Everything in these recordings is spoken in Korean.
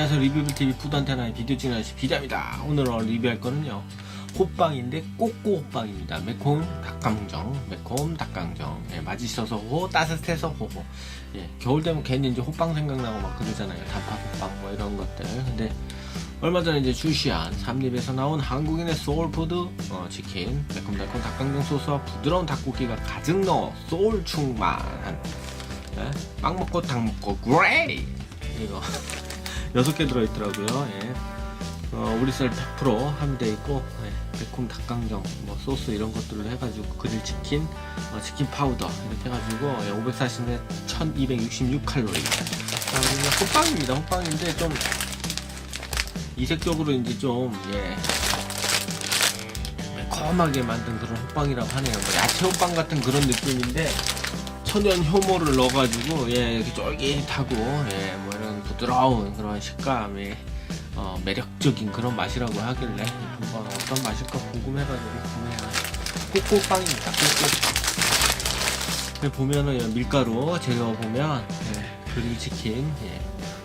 안녕하세요. 리뷰블TV 푸드안테나의 비디오 찍는 비자입니다. 오늘 리뷰할 거는요. 호빵인데 꼬꼬 호빵입니다. 매콤 닭강정 매콤 닭강정. 예, 맛있어서 호 따뜻해서 호호. 예, 겨울 되면 괜히 이제 호빵 생각나고 막 그러잖아요. 단팥 호빵 뭐 이런 것들. 근데 얼마 전에 이제 출시한 삼립에서 나온 한국인의 소울푸드 어, 치킨 매콤달콤 닭강정 소스와 부드러운 닭고기가 가득 넣어 소울 충만한 예, 빵 먹고 닭 먹고 그레이! 이거 여섯 개 들어있더라고요. 예. 어, 우리 쌀 100% 함유돼 있고 예, 매콤 닭강정, 뭐 소스 이런 것들을 해가지고 그릴 치킨, 어, 치킨 파우더 이렇게 해가지고 예, 540에 1266칼로리. 아, 호빵입니다. 호빵인데 좀 이색적으로 이제 좀 예. 매콤하게 만든 그런 호빵이라고 하네요. 뭐 야채 호빵 같은 그런 느낌인데 천연 효모를 넣어가지고 예 이렇게 쫄깃하고 예 뭐 부드러운 그런 식감이 어, 매력적인 그런 맛이라고 하길래 한번 어떤 맛일까 궁금해가지고 구매한 꼬꼬빵입니다. 꼬꼬. 보면은 예, 밀가루 재료 보면 예, 그릴 치킨, 예,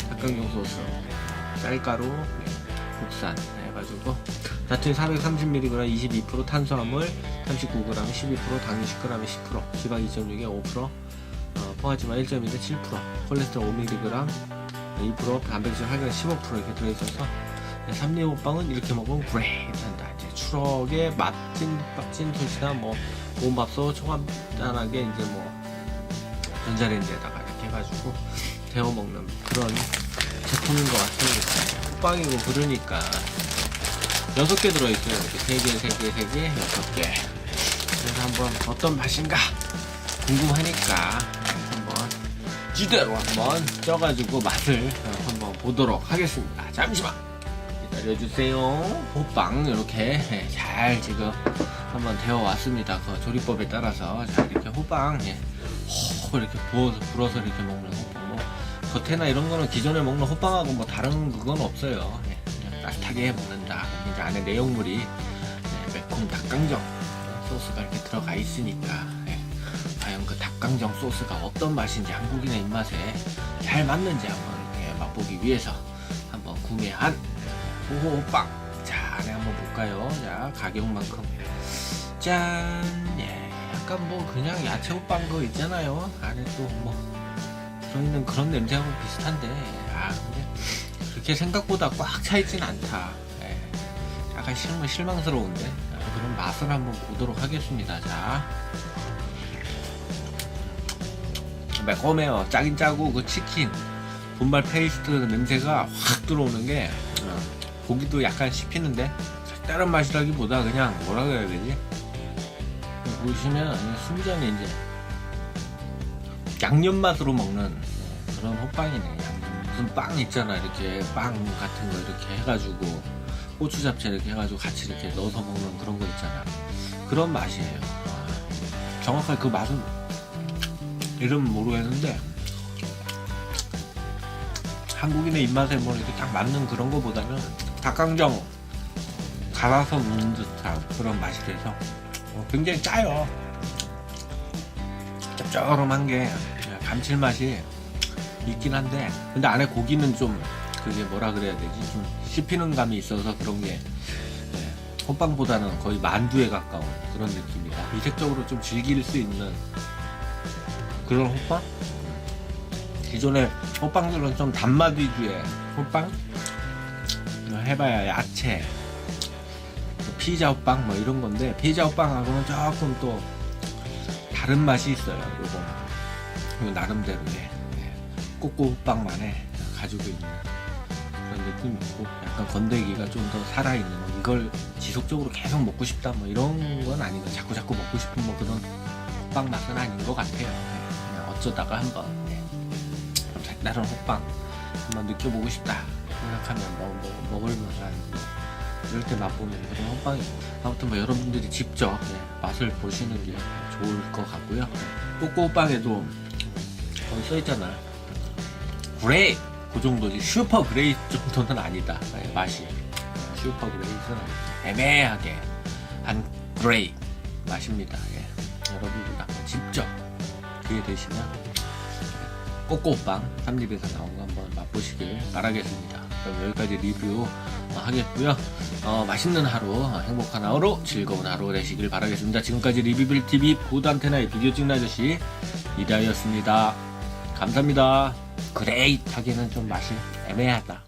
닭강정 소스, 쌀가루, 예, 국산 해가지고 나트륨 430mg 22% 탄수화물 39g 12% 당류 10g 10% 지방 2.6에 5% 어, 포화지방 1.1에 7% 콜레스테롤 5mg 2% 단백질 활기가 15% 이렇게 들어있어서 삼리호빵은 이렇게 먹으면 그레이트한다 이제 추억의 맛진 찐 소시나 뭐 고운밥솥 초간단하게 이제 뭐 전자레인지에다가 이렇게 해가지고 데워 먹는 그런 제품인 것 같습니다 호빵이고 그러니까 여섯 개 들어있어요. 이렇게 세 개, 세 개, 세 개, 여섯 개. 그래서 한번 어떤 맛인가 궁금하니까 지대로 한번 쪄가지고 맛을 어, 한번 보도록 하겠습니다. 잠시만 기다려주세요. 호빵 이렇게 예, 잘 지금 한번 데워 왔습니다. 그 조리법에 따라서 자 이렇게 호빵 예, 호 이렇게 부어서 불어서 이렇게 먹는 호빵 뭐 겉에나 이런 거는 기존에 먹는 호빵하고 뭐 다른 그건 없어요. 예, 그냥 따뜻하게 먹는다. 이제 안에 내용물이 예, 매콤 닭강정 소스가 이렇게 들어가 있으니까 예, 과연 그 닭강정 소스가 어떤 맛인지 한국인의 입맛에 잘 맞는지 한번 이렇게 맛보기 위해서 한번 구매한 호호빵. 자 안에 한번 볼까요? 자 가격만큼 짠. 예, 약간 뭐 그냥 야채 호빵 거 있잖아요. 안에 또 뭐. 들어있는 그런 냄새하고 비슷한데 아 근데 그렇게 생각보다 꽉 차있진 않다 예. 약간 실망, 실망스러운데 아, 그럼 맛을 한번 보도록 하겠습니다 자 매콤해요 짜긴 짜고 그 치킨 분말 페이스트 냄새가 확 들어오는 게 어, 고기도 약간 씹히는데 색다른 맛이라기보다 그냥 뭐라 그래야 되지 보시면 순전히 이제 양념 맛으로 먹는 그런 호빵이네. 무슨 빵 있잖아. 이렇게 빵 같은 거 이렇게 해가지고 고추 잡채 이렇게 해가지고 같이 이렇게 넣어서 먹는 그런 거 있잖아. 그런 맛이에요. 아, 정확하게 그 맛은 이름은 모르겠는데 한국인의 입맛에 뭐 이렇게 딱 맞는 그런 거보다는 닭강정 갈아서 먹는 듯한 그런 맛이 돼서 어, 굉장히 짜요. 짭조름한 게 감칠맛이 있긴 한데 근데 안에 고기는 좀 그게 뭐라 그래야 되지 좀 씹히는 감이 있어서 그런 게 예, 호빵보다는 거의 만두에 가까운 그런 느낌이다 이색적으로 좀 즐길 수 있는 그런 호빵 기존의 호빵들은 좀 단맛 위주의 호빵 해봐야 야채 피자 호빵 뭐 이런 건데 피자 호빵하고는 조금 또 다른 맛이 있어요. 요거 요 나름대로의 꼬꼬 호빵만의 가지고 있는 그런 느낌이 있고 약간 건더기가 좀 더 살아있는 뭐 이걸 지속적으로 계속 먹고 싶다 뭐 이런 건 아니고 자꾸 자꾸 먹고 싶은 뭐 그런 호빵 맛은 아닌 것 같아요. 어쩌다가 한번 네. 좀 색다른 호빵 한번 느껴보고 싶다 생각하면 뭐, 뭐 먹을 만한 이럴 때 맛보면 그런 호빵이 아무튼 뭐 여러분들이 직접 네, 맛을 보시는 게 좋을 것 같고요. 꼬꼬빵에도 거기 써있잖아. 그레이! 그 정도지. 슈퍼 그레이 정도는 아니다. 네, 맛이. 슈퍼 그레이는 애매하게 한 그레이 맛입니다. 예. 여러분들 직접 기회 되시면 꼬꼬빵 삼립에서 나온 거 한번 맛보시길 바라겠습니다. 그럼 여기까지 리뷰 어, 하겠고요. 어, 맛있는 하루, 어, 행복한 하루, 즐거운 하루 되시길 바라겠습니다. 지금까지 리뷰빌 TV 보드 안테나의 비디오 찍는 아저씨 이다였습니다. 감사합니다. 그레이트하기는 좀 맛이 애매하다.